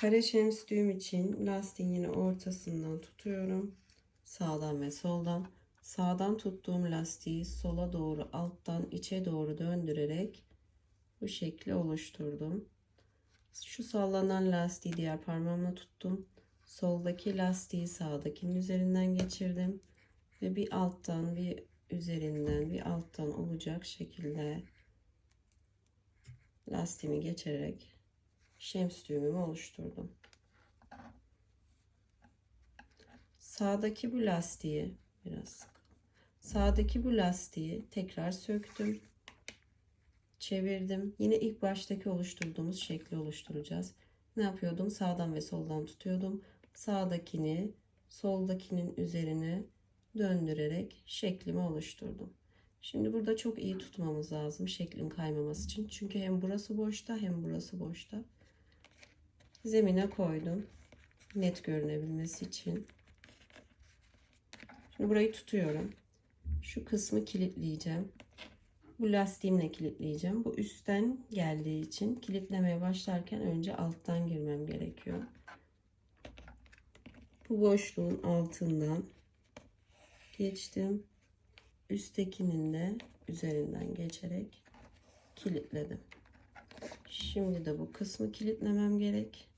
Kare şems düğüm için lastiğin yine ortasından tutuyorum. Sağdan ve soldan. Sağdan tuttuğum lastiği sola doğru alttan içe doğru döndürerek bu şekli oluşturdum. Şu sallanan lastiği diğer parmağımla tuttum. Soldaki lastiği sağdakinin üzerinden geçirdim. Ve bir alttan bir üzerinden bir alttan olacak şekilde lastiğimi geçirerek şems düğümümü oluşturdum. Sağdaki bu lastiği biraz sağdaki bu lastiği tekrar söktüm. Çevirdim. Yine ilk baştaki oluşturduğumuz şekli oluşturacağız. Ne yapıyordum? Sağdan ve soldan tutuyordum. Sağdakini soldakinin üzerine döndürerek şeklimi oluşturdum. Şimdi burada çok iyi tutmamız lazım şeklin kaymaması için. Çünkü hem burası boşta hem burası boşta. Zemine koydum. Net görünebilmesi için. Şimdi burayı tutuyorum. Şu kısmı kilitleyeceğim. Bu lastiğimle kilitleyeceğim. Bu üstten geldiği için kilitlemeye başlarken önce alttan girmem gerekiyor. Bu boşluğun altından geçtim. Üsttekinin de üzerinden geçerek kilitledim. Şimdi de bu kısmı kilitlemem gerek.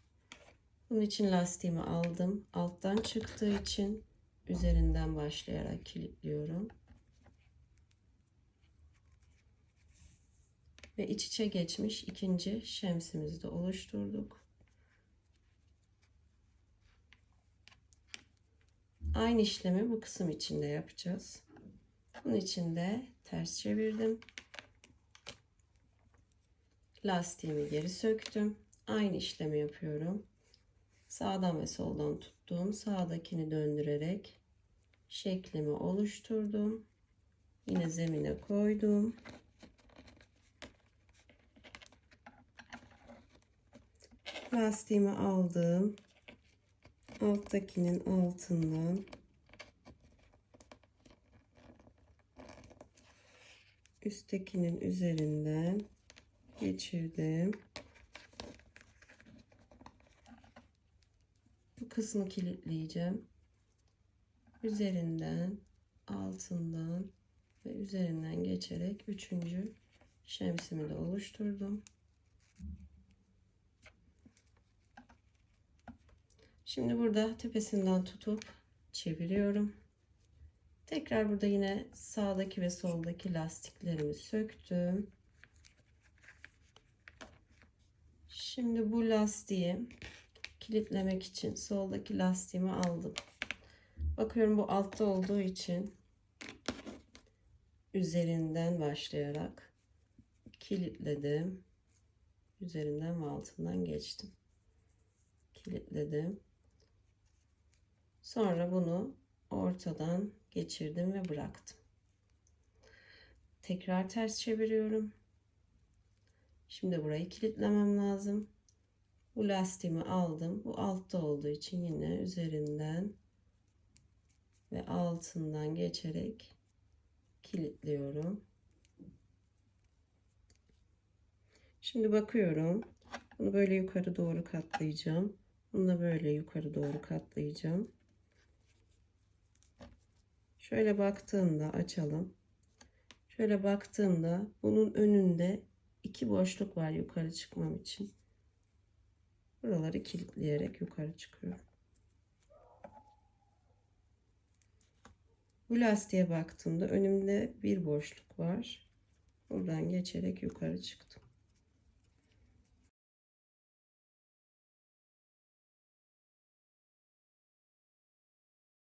Bunun için lastiğimi aldım. Alttan çıktığı için üzerinden başlayarak kilitliyorum. Ve iç içe geçmiş ikinci şemsimizi de oluşturduk. Aynı işlemi bu kısım içinde yapacağız. Bunun için de ters çevirdim. Lastiğimi geri söktüm. Aynı işlemi yapıyorum. Sağdan ve soldan tuttum. Sağdakini döndürerek şeklimi oluşturdum. Yine zemine koydum. Lastiğimi aldım. Alttakinin altından üsttekinin üzerinden geçirdim. Kısmı kilitleyeceğim. Üzerinden, altından ve üzerinden geçerek üçüncü şemsimi de oluşturdum. Şimdi burada tepesinden tutup çeviriyorum. Tekrar burada yine sağdaki ve soldaki lastiklerimi söktüm. Şimdi bu lastiği kilitlemek için soldaki lastiğimi aldım. Bakıyorum bu altta olduğu için üzerinden başlayarak kilitledim. Üzerinden ve altından geçtim. Kilitledim. Sonra bunu ortadan geçirdim ve bıraktım. Tekrar ters çeviriyorum. Şimdi burayı kilitlemem lazım. Bu lastiğimi aldım. Bu altta olduğu için yine üzerinden ve altından geçerek kilitliyorum. Şimdi bakıyorum. Bunu böyle yukarı doğru katlayacağım. Bunu da böyle yukarı doğru katlayacağım. Şöyle baktığımda açalım. Şöyle baktığımda bunun önünde iki boşluk var yukarı çıkmam için. Buraları kilitleyerek yukarı çıkıyorum. Bu lastiğe baktığımda önümde bir boşluk var. Buradan geçerek yukarı çıktım.